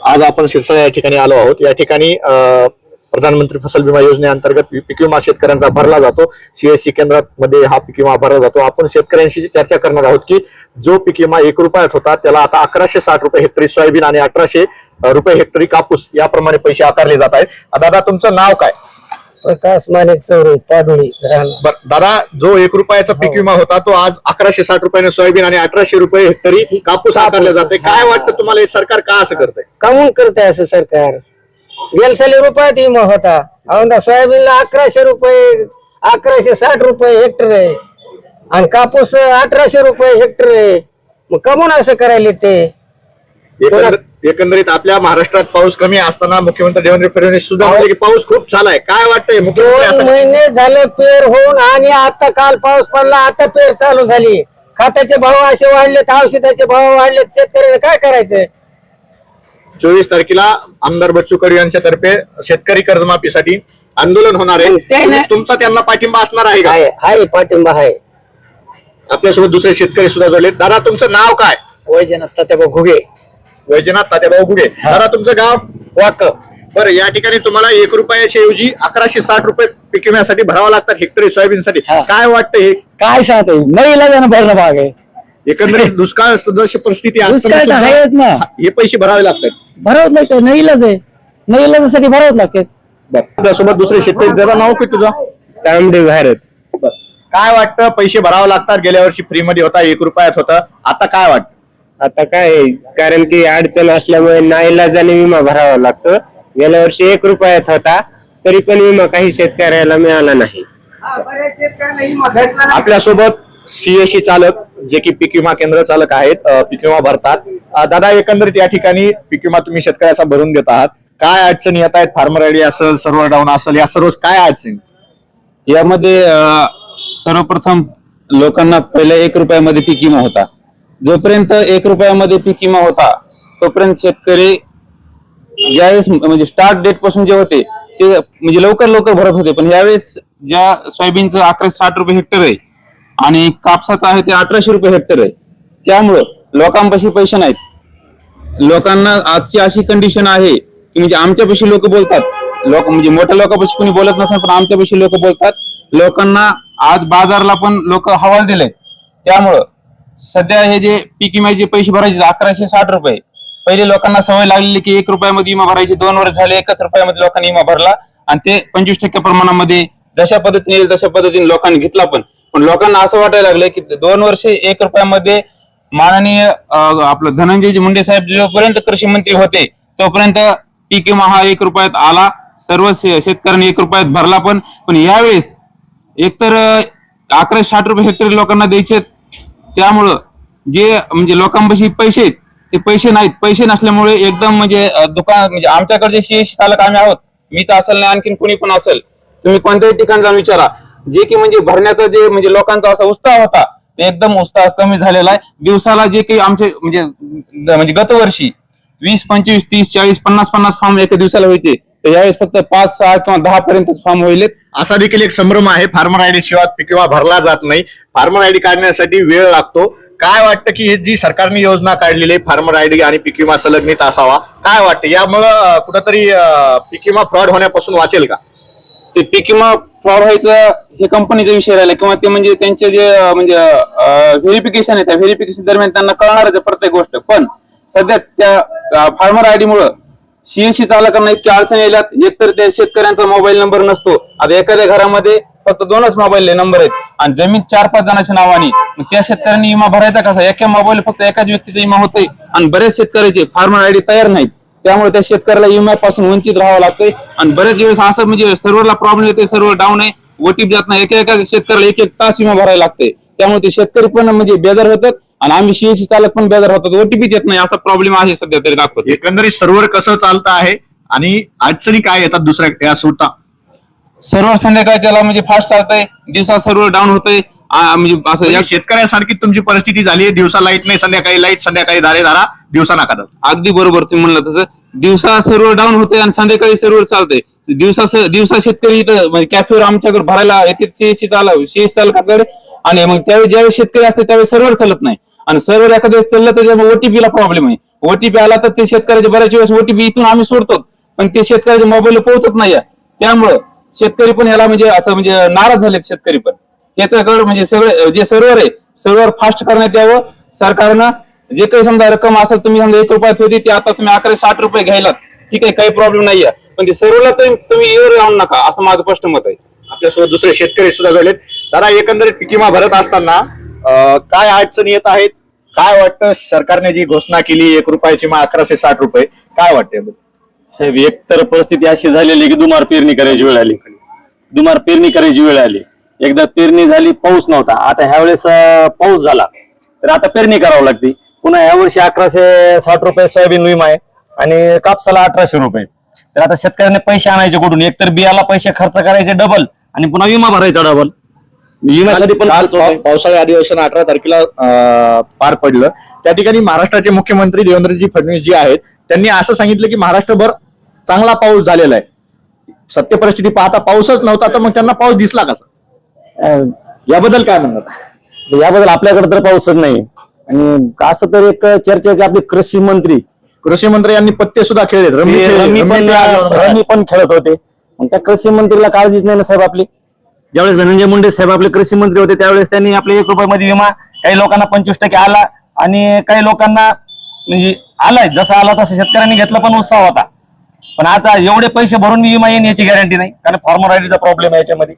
आज आपण शिरसाळ या ठिकाणी आलो आहोत. या ठिकाणी प्रधानमंत्री फसल विमा योजनेअंतर्गत पीक विमा शेतकऱ्यांचा भरला जातो. सीएससी केंद्रामध्ये हा पीक विमा भरला जातो. आपण शेतकऱ्यांशी चर्चा करणार आहोत की जो पीक विमा एक रुपयात होता त्याला आता अकराशे साठ रुपये हेक्टरी सोयाबीन आणि अठराशे रुपये हेक्टरी कापूस याप्रमाणे पैसे आकारले जात आहेत. दादा तुमचं नाव काय? प्रकाश माणिक चौरे पाडोळी राहणार. बर, दादा जो एक रुपयाचा पीक विमा होता तो आज अकराशे साठ रुपयाने सोयाबीन आणि अठराशे रुपये हेक्टरी कापूस आकारले जाते. काय वाटतं तुम्हाला हे सरकार का असं करतंय? कामून करते असं सरकार? गेल साली रुपयात विमा होता. औंधा सोयाबीनला अकराशे रुपये अकराशे साठ रुपये हेक्टर आहे. आणि कापूस अठराशे रुपये हेक्टर आहे. मग कमून असं करायले ते एकंदरीत आपल्या महाराष्ट्रात पाऊस कमी असताना मुख्यमंत्री देवेंद्र फडणवीस सुद्धा म्हणाले की पाऊस खूप झालाय. काय वाटतंय? मुख्यमंत्री दोन महिने झाले पेर होऊन आणि आता काल पाऊस पडला आता पेर चालू झाली. खताचे भाव असे वाढलेत औषधाचे भाव वाढलेत. शेतकऱ्याला काय करायचं चोवीस तारखेला आमदार बच्चू कडू यांच्या तर्फे शेतकरी कर्जमाफीसाठी आंदोलन होणार आहे. त्याने- तुमचा त्यांना पाठिंबा असणार आहे का? आहे आहे पाठिंबा आहे. आपल्यासोबत दुसरे शेतकरी सुद्धा जोडले दादा तुमचं नाव काय? वैजनाथ तात्याबा घुगे. वैजनाथ तात्याभाऊ गुगे दादा तुमचं गाव वाक बरं या ठिकाणी तुम्हाला एक रुपयाच्या ऐवजी अकराशे साठ रुपये पीक विम्यासाठी भरावं लागतात हेक्टरी सोयाबीनसाठी. हा. काय वाटतं हे? काय सांगते नाही इलाज भरणं भाग आहे. एकंदरीत दुष्काळ सदृश परिस्थिती असताना दुष्काळ तर सुद्धा आहेच ना. हे पैसे भरावे लागतात. भरावत लागतं. नाही इलाज आहे. नाही इलाजासाठी भरावत लागते आपल्यासोबत दुसरे शेतकरी दादा नाव काय तुझं? तांबडे भारत बरं. काय वाटतं? पैसे भरावे लागतात. गेल्या वर्षी फ्री मध्ये होता एक रुपयात होता. आता काय वाटतं? आता काय आहे, कारण की अडचण असल्यामुळे नाईलाजाने विमा भरावा लागतो. गेल्या वर्षी एक रुपयात होता तरी पण विमा काही शेतकऱ्याला मिळाला नाही. आपल्यासोबत सीएससी चालक जे की पीक विमा केंद्र चालक आहेत अं, पीक विमा भरतात. अं, दादा एकंदरीत या ठिकाणी पीक विमा तुम्ही शेतकऱ्याचा भरून घेत आहात. काय अडचणी येत आहेत? फार्मर आयडी असेल सर्व्हर डाऊन असेल या सर्व काय अडचणी? यामध्ये अ, सर्वप्रथम लोकांना पहिल्या एक रुपयामध्ये पीक विमा होता. जोपर्यंत एक रुपयामध्ये पीक विमा होता तोपर्यंत शेतकरी ज्यावेळेस म्हणजे स्टार्ट डेटपासून जे होते ते म्हणजे लवकर लवकर भरत होते. पण यावेळेस ज्या सोयाबीनचं अकराशे साठ रुपये हेक्टर आहे आणि कापसाचं आहे ते अठराशे रुपये हेक्टर आहे. त्यामुळं लोकांपाशी पैसे नाहीत. लोकांना आजची अशी कंडिशन आहे की म्हणजे आमच्यापाशी लोक बोलतात. लोक म्हणजे मोठ्या लोकांपाशी कोणी बोलत नसतात पण आमच्यापाशी लोक बोलतात. लोकांना आज बाजारला पण लोक हवाल दिले त्यामुळं सध्या हे जे पीक विम्याचे पैसे भरायचे अकराशे साठ रुपये. पहिले लोकांना सवय लागलेली की एक रुपयामध्ये विमा भरायची दोन वर्ष झाले एकच रुपयामध्ये लोकांनी विमा भरला आणि ते पंचवीस टक्के प्रमाणामध्ये जशा पद्धतीने येईल तशा पद्धतीने लोकांनी घेतला पण. पण लोकांना असं वाटायला लागलं की दोन वर्ष एक रुपयामध्ये माननीय आपलं धनंजय मुंडे साहेब जोपर्यंत कृषी मंत्री होते तोपर्यंत पीक विमा हा एक रुपयात आला. सर्व शेतकऱ्यांनी एक रुपयात भरला पण. पण यावेळेस एकतर अकराशे साठ रुपये हेक्टरी लोकांना द्यायचे त्यामुळं जे म्हणजे लोकांपाशी पैसे आहेत ते पैसे नाहीत. पैसे नसल्यामुळे एकदम म्हणजे दुकान म्हणजे आमच्याकडचे शेष चालक आम्ही आहोत. मीच असेल नाही आणखीन कोणी पण असेल. तुम्ही कोणत्याही ठिकाण जाऊन विचारा. जे की म्हणजे भरण्याचा जे म्हणजे लोकांचा असा उत्साह होता ते एकदम उत्साह कमी झालेला आहे. दिवसाला जे काही आमचे म्हणजे म्हणजे गतवर्षी वीस पंचवीस तीस चाळीस पन्नास पन्नास फॉर्म एका दिवसाला व्हायचे. तर यावेळेस फक्त पाच सहा किंवा दहा पर्यंत फॉर्म होईल. असा देखील एक संभ्रम आहे. फार्मर आयडी शिवाय पीक विमा भरला जात नाही. फार्मर आयडी काढण्यासाठी वेळ लागतो. काय वाटतं की ही जी सरकारने योजना काढलेली आहे फार्मर आयडी आणि पीक विमा संलग्नित असावा काय वाटतं? यामुळं कुठंतरी अं, पीक विमा फ्रॉड होण्यापासून वाचेल का? ते पीक विमा फ्रॉड व्हायचं हे कंपनीचा विषय राहिला किंवा ते म्हणजे त्यांचे जे म्हणजे व्हेरिफिकेशन आहे त्या व्हेरिफिकेशन दरम्यान त्यांना कळणारच आहे प्रत्येक गोष्ट. पण सध्या त्या फार्मर आयडी मुळे सीएससी चालकांना इतकी अडचण येतात एकतर त्या शेतकऱ्यांचा मोबाईल नंबर नसतो. आता एखाद्या घरामध्ये फक्त दोनच मोबाईल नंबर आहेत. आणि जमीन चार पाच जणांच्या नावाने. त्या शेतकऱ्यांनी विमा भरायचा कसा? एका मोबाईल फक्त एकाच व्यक्तीचा विमा होतोय. आणि बरेच शेतकऱ्याचे फार्मर आयडी तयार नाहीत. त्यामुळे त्या शेतकऱ्याला विम्यापासून वंचित राहावं लागतंय. आणि बरेच दिवस असं म्हणजे सर्व्हरला प्रॉब्लेम येते सर्व डाऊन आहे. ओटीपी जात नाही. एका एका शेतकऱ्याला एक एक तास विमा भरायला लागते त्यामुळे ते शेतकरी पण म्हणजे बेजार होतात. आणि आम्ही सीएससी चालक पण बेजार होतात ओटीपीच येत नाही. असा प्रॉब्लेम आहे सध्या तरी दाखवत. एकंदरीत सर्व्हर कसं चालतं आहे? आणि अडचणी काय येतात दुसऱ्या या सुटा सर्व्हर संध्याकाळच्याला म्हणजे फास्ट चालतंय. दिवसा सर्व्हर डाऊन होतंय. आ- म्हणजे असं या या शेतकऱ्यासारखी तुमची परिस्थिती झाली आहे. दिवसा लाइट नाही संध्याकाळी लाइट संध्याकाळी दारे दारा दिवसा नाका अगदी बरोबर तुम्ही म्हणलं तसं. दिवसा सर्व्हर डाऊन होते आणि संध्याकाळी सर्व्हर चालतंय. दिवसा स- दिवसा शेतकरी इथं म्हणजे कॅफेवर आमच्याकडे भरायला येते सीएससी चालव सीएस चालकाकडे. आणि मग त्यावेळी ज्यावेळी शेतकरी असते त्यावेळी सर्व्हर चालत नाही. आणि सर्व्हर एखाद्या चाललं त्याच्यामुळे ओटीपीला प्रॉब्लेम आहे. ओटीपी आला तर ते शेतकऱ्याचे बऱ्याच वेळेस ओटीपी इथून आम्ही सोडतो. पण ते शेतकऱ्याच्या मोबाईलला पोहोचत नाही त्यामुळं शेतकरी पण याला म्हणजे असं म्हणजे नाराज झालेत शेतकरी पण. याच्याकडे म्हणजे सगळे जे सर्व्हर आहे सर्व्हर फास्ट करण्यात यावं. सरकारनं जे काही समजा रक्कम असेल तुम्ही समजा एक रुपयात होती ती आता तुम्ही अकरा साठ रुपये घ्यायला ठीक आहे काही प्रॉब्लेम नाहीये. पण ते सर्व्हरला तुम्ही तुम्ही एवर आणू नका असं माझं स्पष्ट मत आहे. आपल्यासोबत दुसरे शेतकरी सुद्धा झालेत. दादा एकंदरीत पिकिमा विमा भरत असताना काय अडचणी येत आहेत? काय वाटतं? सरकारने जी घोषणा केली एक रुपयाची मग अकराशे साठ रुपये काय वाटते साहेब एक तर परिस्थिती अशी झालेली की दुमार पेरणी करायची वेळ आली. दुमार पेरणी करायची वेळ आली. एकदा पेरणी झाली पाऊस नव्हता. आता ह्यावेळेस पाऊस झाला. तर आता पेरणी करावं लागते. पुन्हा या वर्षी अकराशे साठ रुपये सोयाबीन विमा आहे आणि कापसाला अठराशे रुपये. तर आता शेतकऱ्यांनी पैसे आणायचे कुठून? एकतर बियाला पैसे खर्च करायचे डबल आणि पुन्हा विमा भरायचा डबल विम्यासाठी पण काल पावसाळी अधिवेशन अठरा तारखेला पार पडलं. त्या ठिकाणी महाराष्ट्राचे मुख्यमंत्री देवेंद्रजी फडणवीस जी आहेत त्यांनी असं सांगितलं की महाराष्ट्रभर चांगला पाऊस झालेला आहे. सत्य परिस्थिती पाहता पाऊसच नव्हता तर मग त्यांना पाऊस दिसला कसा याबद्दल काय म्हणतात याबद्दल आपल्याकडे तर पाऊसच नाही. आणि असं तर एक चर्चा आहे की आपले कृषी मंत्री कृषी मंत्री यांनी पत्ते सुद्धा खेळले. रमी पण खेळत होते. मग त्या कृषी मंत्रीला काळजीच नाही ना साहेब आपली? ज्यावेळेस धनंजय मुंडे साहेब आपले कृषी मंत्री होते त्यावेळेस त्यांनी आपले एक रुपयामध्ये विमा काही लोकांना पंचवीस टक्के आला आणि काही लोकांना म्हणजे आलाय जसा आला तसं शेतकऱ्यांनी घेतला पण उत्साह होता. पण आता एवढे पैसे भरून विमा येईन याची गॅरंटी नाही कारण फॉर्मर प्रॉब्लेम आहे याच्यामध्ये.